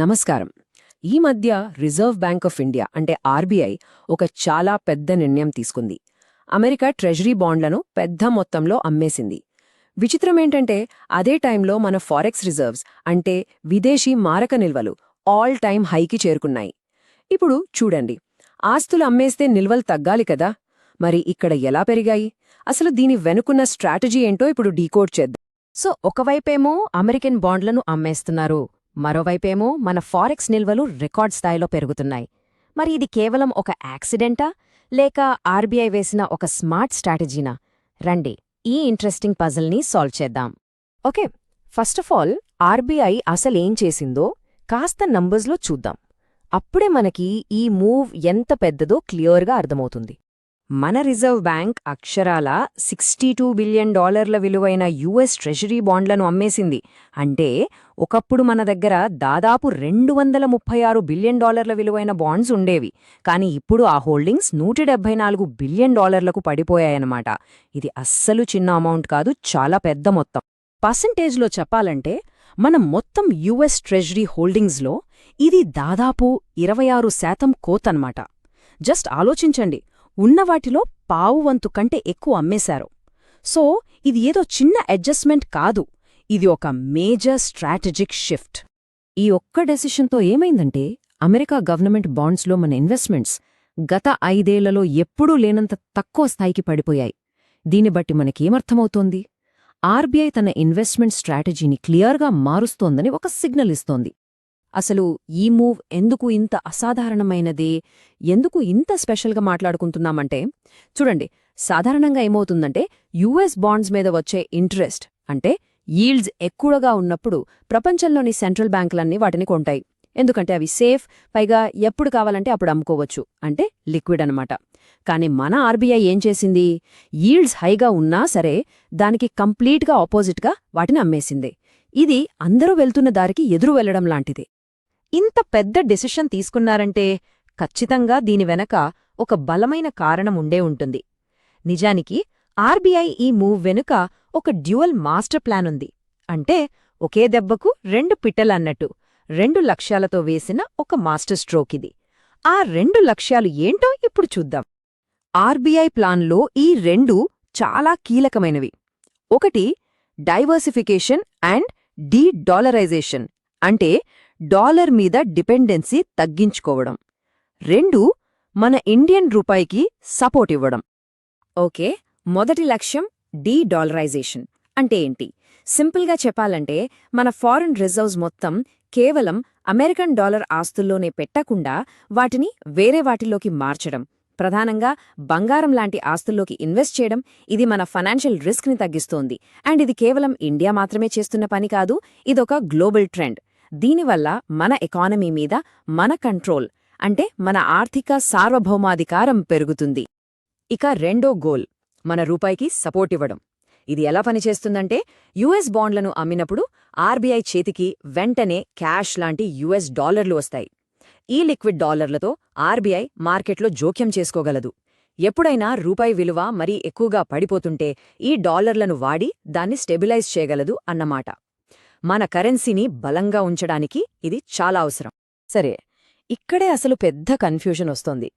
నమస్కారం. ఈ మధ్య రిజర్వ్ బ్యాంక్ ఆఫ్ ఇండియా అంటే ఆర్బీఐ ఒక చాలా పెద్ద నిర్ణయం తీసుకుంది. అమెరికా ట్రెజరీ బాండ్లను పెద్ద మొత్తంలో అమ్మేసింది. విచిత్రమేంటంటే అదే టైంలో మన ఫారెక్స్ రిజర్వ్స్ అంటే విదేశీ మారక నిల్వలు ఆల్ టైం హైకి చేరుకున్నాయి. ఇప్పుడు చూడండి ఆస్తులు అమ్మేస్తే నిల్వలు తగ్గాలి కదా? మరి ఇక్కడ ఎలా పెరిగాయి? అసలు దీని వెనుకున్న స్ట్రాటజీ ఏంటో ఇప్పుడు డీకోడ్ చేద్దాం. సో ఒకవైపేమో అమెరికన్ బాండ్లను అమ్మేస్తున్నారు. మరోవైపేమో మన ఫారెక్స్ నిల్వలు రికార్డ్ స్థాయిలో పెరుగుతున్నాయి. మరి ఇది కేవలం ఒక యాక్సిడెంటా? లేక ఆర్బీఐ వేసిన ఒక స్మార్ట్ స్ట్రాటజీనా? రండి ఈ ఇంట్రెస్టింగ్ పజిల్ని సాల్వ్ చేద్దాం. Okay first of all RBI అసలేం చేసిందో కాస్త నంబర్స్లో చూద్దాం. అప్పుడే మనకి ఈ మూవ్ ఎంత పెద్దదో క్లియర్గా అర్థమవుతుంది. మన రిజర్వ్ బ్యాంక్ అక్షరాల సిక్స్టీ టూ బిలియన్ డాలర్ల విలువైన యుఎస్ ట్రెజరీ బాండ్లను అమ్మేసింది. అంటే ఒకప్పుడు మన దగ్గర దాదాపు రెండు వందల ముప్పై ఆరు బిలియన్ డాలర్ల విలువైన బాండ్స్ ఉండేవి. కానీ ఇప్పుడు ఆ హోల్డింగ్స్ నూట డెబ్బై నాలుగు బిలియన్ డాలర్లకు పడిపోయాయన్నమాట. ఇది అస్సలు చిన్న అమౌంట్ కాదు చాలా పెద్ద మొత్తం. పర్సంటేజ్లో చెప్పాలంటే మన మొత్తం యుఎస్ ట్రెజరీ హోల్డింగ్స్లో ఇది దాదాపు ఇరవై ఆరు శాతం కోతన్మాట జస్ట్ ఆలోచించండి ఉన్నవాటిలో పావు వంతు కంటే ఎక్కువ అమ్మేశారు. సో ఇది ఏదో చిన్న అడ్జస్ట్మెంట్ కాదు. ఇది ఒక మేజర్ స్ట్రాటజిక్ షిఫ్ట్. ఈ ఒక్క డెసిషన్తో ఏమైందంటే అమెరికా గవర్నమెంట్ బాండ్స్లో మన ఇన్వెస్ట్మెంట్స్ గత ఐదేళ్ళలో ఎప్పుడూ లేనంత తక్కువ స్థాయికి పడిపోయాయి. దీన్ని బట్టి మనకేమర్థమవుతోంది? ఆర్బీఐ తన ఇన్వెస్ట్మెంట్ స్ట్రాటజీని క్లియర్గా మారుస్తోందని ఒక సిగ్నల్ ఇస్తోంది. అసలు ఈ మూవ్ ఎందుకు ఇంత అసాధారణమైనది? ఎందుకు ఇంత స్పెషల్గా మాట్లాడుకుంటున్నామంటే చూడండి సాధారణంగా ఏమవుతుందంటే యుఎస్ బాండ్స్ మీద వచ్చే ఇంట్రెస్ట్ అంటే ఈల్డ్స్ ఎక్కువగా ఉన్నప్పుడు ప్రపంచంలోని సెంట్రల్ బ్యాంకులన్నీ వాటిని కొంటాయి. ఎందుకంటే అవి సేఫ్ పైగా ఎప్పుడు కావాలంటే అప్పుడు అమ్ముకోవచ్చు. అంటే లిక్విడ్ అనమాట కానీ మన ఆర్బీఐ ఏం చేసింది? ఈల్డ్స్ హైగా ఉన్నా సరే దానికి కంప్లీట్గా ఆపోజిట్గా వాటిని అమ్మేసింది. ఇది అందరూ వెళ్తున్న దారికి ఎదురు వెళ్ళడం లాంటిది. ఇంత పెద్ద డెసిషన్ తీసుకున్నారంటే ఖచ్చితంగా దీని వెనక ఒక బలమైన కారణం ఉండే ఉంటుంది. నిజానికి ఆర్బీఐ ఈ మూవ్ వెనుక ఒక డ్యూయల్ మాస్టర్ ప్లాన్ ఉంది. అంటే ఒకే దెబ్బకు రెండు పిట్టలన్నట్టు రెండు లక్ష్యాలతో వేసిన ఒక మాస్టర్ స్ట్రోక్ ఇది. ఆ రెండు లక్ష్యాలు ఏంటో ఇప్పుడు చూద్దాం. ఆర్బీఐ ప్లాన్లో ఈ రెండు చాలా కీలకమైనవి. ఒకటి డైవర్సిఫికేషన్ అండ్ డీ డాలరైజేషన్ అంటే డాలర్ మీద డిపెండెన్సీ తగ్గించుకోవడం. రెండు మన ఇండియన్ రూపాయికి సపోర్ట్ ఇవ్వడం. ఓకే మొదటి లక్ష్యం డీ డాలరైజేషన్ అంటే ఏంటి? సింపుల్గా చెప్పాలంటే మన ఫారెన్ రిజర్వ్స్ మొత్తం కేవలం అమెరికన్ డాలర్ ఆస్తుల్లోనే పెట్టకుండా వాటిని వేరే వాటిలోకి మార్చడం. ప్రధానంగా బంగారం లాంటి ఆస్తుల్లోకి ఇన్వెస్ట్ చేయడం ఇది మన ఫైనాన్షియల్ రిస్క్ని తగ్గిస్తోంది. అండ్ ఇది కేవలం ఇండియా మాత్రమే చేస్తున్న పని కాదు ఇదొక గ్లోబల్ ట్రెండ్. దీనివల్ల మన ఎకానమీ మీద మన కంట్రోల్ అంటే మన ఆర్థిక సార్వభౌమాధికారం పెరుగుతుంది. ఇక రెండో గోల్. మన రూపాయికి సపోర్ట్ ఇవ్వడం. ఇది ఎలా పనిచేస్తుందంటే యుఎస్ బాండ్లను అమ్మినప్పుడు ఆర్బీఐ చేతికి వెంటనే క్యాష్ లాంటి యుఎస్ డాలర్లు వస్తాయి. ఈ లిక్విడ్ డాలర్లతో ఆర్బీఐ మార్కెట్లో జోక్యం చేసుకోగలదు. ఎప్పుడైనా రూపాయి విలువ మరీ ఎక్కువగా పడిపోతుంటే ఈ డాలర్లను వాడి దాన్ని స్టెబిలైజ్ చేయగలదు అన్నమాట. మన కరెన్సీని బలంగా ఉంచడానికి ఇది చాలా అవసరం. సరే ఇక్కడే అసలు పెద్ద కన్ఫ్యూజన్ వస్తోంది.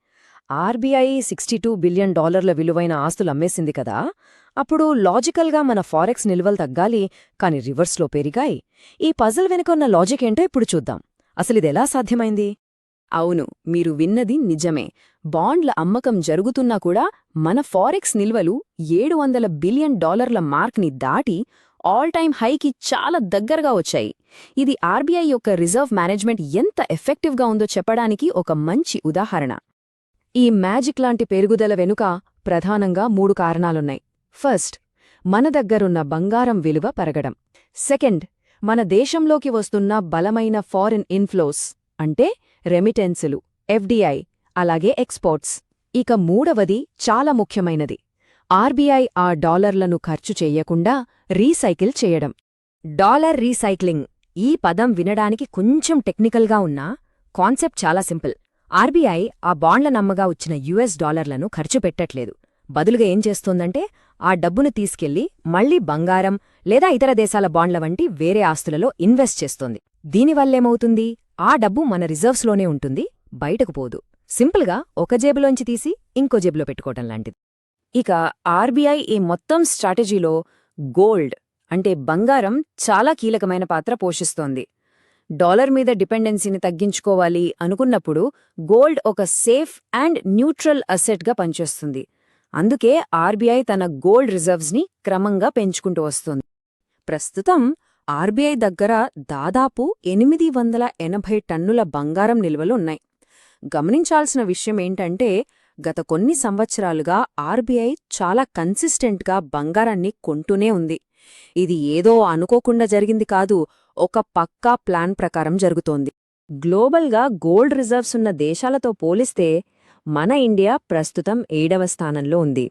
ఆర్బీఐ సిక్స్టీ టూ బిలియన్ డాలర్ల విలువైన ఆస్తులు అమ్మేసింది కదా. అప్పుడు లాజికల్గా మన ఫారెక్స్ నిల్వలు తగ్గాలి కాని రివర్స్లో పెరిగాయి. ఈ పజల్ వెనుకొన్న లాజిక్ ఏంటో ఇప్పుడు చూద్దాం. అసలిదెలా సాధ్యమైంది? అవును మీరు విన్నది నిజమే. బాండ్ల అమ్మకం జరుగుతున్నా కూడా మన ఫారెక్స్ నిల్వలు ఏడు వందల బిలియన్ డాలర్ల మార్క్ని దాటి ఆల్ టైమ్ హైకి చాలా దగ్గరగా వచ్చాయి. ఇది ఆర్బీఐ యొక్క రిజర్వ్ మేనేజ్మెంట్ ఎంత ఎఫెక్టివ్గా ఉందో చెప్పడానికి ఒక మంచి ఉదాహరణ. ఈ మ్యాజిక్ లాంటి పెరుగుదల వెనుక ప్రధానంగా మూడు కారణాలున్నాయి. ఫస్ట్ మన దగ్గరున్న బంగారం విలువ పెరగడం. సెకండ్ మన దేశంలోకి వస్తున్న బలమైన ఫారిన్ ఇన్ఫ్లోస్ అంటే రెమిటెన్సులు ఎఫ్డిఐ అలాగే ఎక్స్పోర్ట్స్. ఇక మూడవది చాలా ముఖ్యమైనది ఆర్బీఐ ఆ డాలర్లను ఖర్చు చెయ్యకుండా రీసైకిల్ చేయడం. డాలర్ రీసైక్లింగ్ ఈ పదం వినడానికి కొంచెం టెక్నికల్గా ఉన్నా కాన్సెప్ట్ చాలా సింపుల్. ఆర్బీఐ ఆ బాండ్ల నమ్మగా వచ్చిన యుఎస్ డాలర్లను ఖర్చు పెట్టట్లేదు. బదులుగా ఏం చేస్తోందంటే ఆ డబ్బును తీసుకెళ్ళి మళ్ళీ బంగారం లేదా ఇతర దేశాల బాండ్ల వంటి వేరే ఆస్తులలో ఇన్వెస్ట్ చేస్తోంది. దీనివల్లేమవుతుంది? ఆ డబ్బు మన రిజర్వ్స్లోనే ఉంటుంది బయటకు పోదు. సింపుల్గా ఒక జేబులోంచి తీసి ఇంకో జేబులో పెట్టుకోవటం లాంటిది. ఇక ఆర్బీఐ ఈ మొత్తం స్ట్రాటజీలో గోల్డ్ అంటే బంగారం చాలా కీలకమైన పాత్ర పోషిస్తోంది. డాలర్ మీద డిపెండెన్సీని తగ్గించుకోవాలి అనుకున్నప్పుడు గోల్డ్ ఒక సేఫ్ అండ్ న్యూట్రల్ అసెట్గా పనిచేస్తుంది. అందుకే ఆర్బీఐ తన గోల్డ్ రిజర్వ్స్ని క్రమంగా పెంచుకుంటూ వస్తుంది. ప్రస్తుతం ఆర్బీఐ దగ్గర దాదాపు ఎనిమిది వందల ఎనభై టన్నుల బంగారం నిల్వలు ఉన్నాయి. గమనించాల్సిన విషయం ఏంటంటే గత కొన్ని సంవత్సరాలుగా ఆర్బీఐ చాలా కన్సిస్టెంట్గా బంగారాన్ని కొంటూనే ఉంది. ఇది ఏదో అనుకోకుండా జరిగింది కాదు ఒక పక్కా ప్లాన్ ప్రకారం జరుగుతోంది. గ్లోబల్గా గోల్డ్ రిజర్వ్స్ ఉన్న దేశాలతో పోలిస్తే మన ఇండియా ప్రస్తుతం ఏడవ స్థానంలో ఉంది.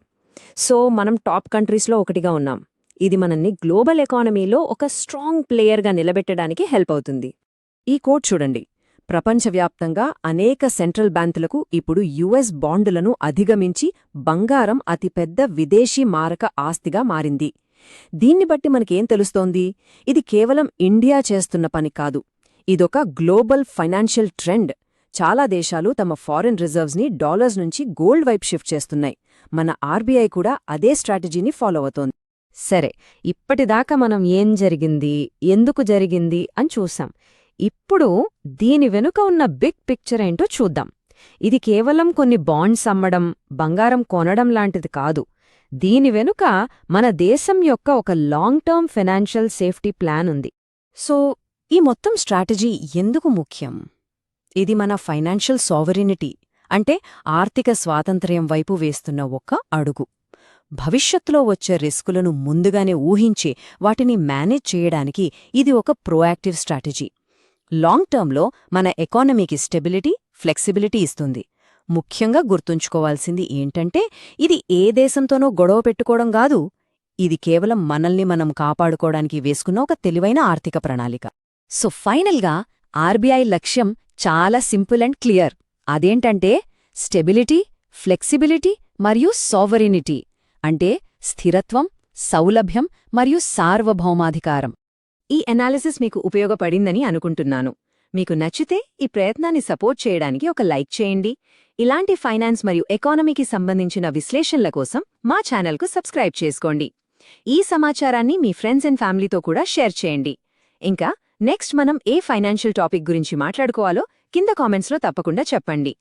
సో మనం టాప్ కంట్రీస్లో ఒకటిగా ఉన్నాం. ఇది మనల్ని గ్లోబల్ ఎకానమీలో ఒక స్ట్రాంగ్ ప్లేయర్గా నిలబెట్టడానికి హెల్ప్ అవుతుంది. ఈ కోడ్ చూడండి. ప్రపంచవ్యాప్తంగా అనేక సెంట్రల్ బ్యాంకులకు ఇప్పుడు యుఎస్ బాండులను అధిగమించి బంగారం అతిపెద్ద విదేశీ మారక ఆస్తిగా మారింది. దీన్ని బట్టి మనకేం తెలుస్తోంది? ఇది కేవలం ఇండియా చేస్తున్న పని కాదు. ఇదొక గ్లోబల్ ఫైనాన్షియల్ ట్రెండ్. చాలా దేశాలు తమ ఫారెన్ రిజర్వ్స్ని డాలర్స్ నుంచి గోల్డ్ వైపు షిఫ్ట్ చేస్తున్నాయి. మన ఆర్బీఐ కూడా అదే స్ట్రాటజీని ఫాలో అవుతోంది. సరే ఇప్పటిదాకా మనం ఏం జరిగింది? ఎందుకు జరిగింది? అని చూసాం. ఇప్పుడు దీని వెనుక ఉన్న బిగ్ పిక్చర్ ఏంటో చూద్దాం. ఇది కేవలం కొన్ని బాండ్స్ అమ్మడం బంగారం కొనడం లాంటిది కాదు. దీని వెనుక మన దేశం యొక్క ఒక long term financial safety plan ఉంది. సో ఈ మొత్తం స్ట్రాటజీ ఎందుకు ముఖ్యం? ఇది మన ఫైనాన్షియల్ సావరినిటీ అంటే ఆర్థిక స్వాతంత్ర్యం వైపు వేస్తున్న ఒక అడుగు. భవిష్యత్తులో వచ్చే రిస్కులను ముందుగానే ఊహించి వాటిని మేనేజ్ చేయడానికి ఇది ఒక ప్రోయాక్టివ్ స్ట్రాటజీ. లాంగ్ టర్మ్లో మన ఎకానమీకి స్టెబిలిటీ ఫ్లెక్సిబిలిటీ ఇస్తుంది. ముఖ్యంగా గుర్తుంచుకోవాల్సింది ఏంటంటే ఇది ఏ దేశంతోనో గొడవ పెట్టుకోవడం కాదు ఇది కేవలం మనల్ని మనం కాపాడుకోవడానికి వేసుకున్న ఒక తెలివైన ఆర్థిక ప్రణాళిక. సో ఫైనల్గా ఆర్బీఐ లక్ష్యం చాలా సింపుల్ అండ్ క్లియర్. అదేంటంటే స్టెబిలిటీ ఫ్లెక్సిబిలిటీ మరియు సోవరినిటీ అంటే స్థిరత్వం సౌలభ్యం మరియు సార్వభౌమాధికారం. ఈ అనాలిసిస్ మీకు ఉపయోగపడిందని అనుకుంటున్నాను. మీకు నచ్చితే ఈ ప్రయత్నాన్ని సపోర్ట్ చేయడానికి ఒక లైక్ చేయండి. ఇలాంటి ఫైనాన్స్ మరియు ఎకానమీకి సంబంధించిన విశ్లేషణల కోసం మా ఛానల్కు సబ్స్క్రైబ్ చేసుకోండి. ఈ సమాచారాన్ని మీ ఫ్రెండ్స్ అండ్ ఫ్యామిలీతో కూడా షేర్ చేయండి. ఇంకా నెక్స్ట్ మనం ఏ ఫైనాన్షియల్ టాపిక్ గురించి మాట్లాడుకోవాలో కింద కామెంట్స్లో తప్పకుండా చెప్పండి.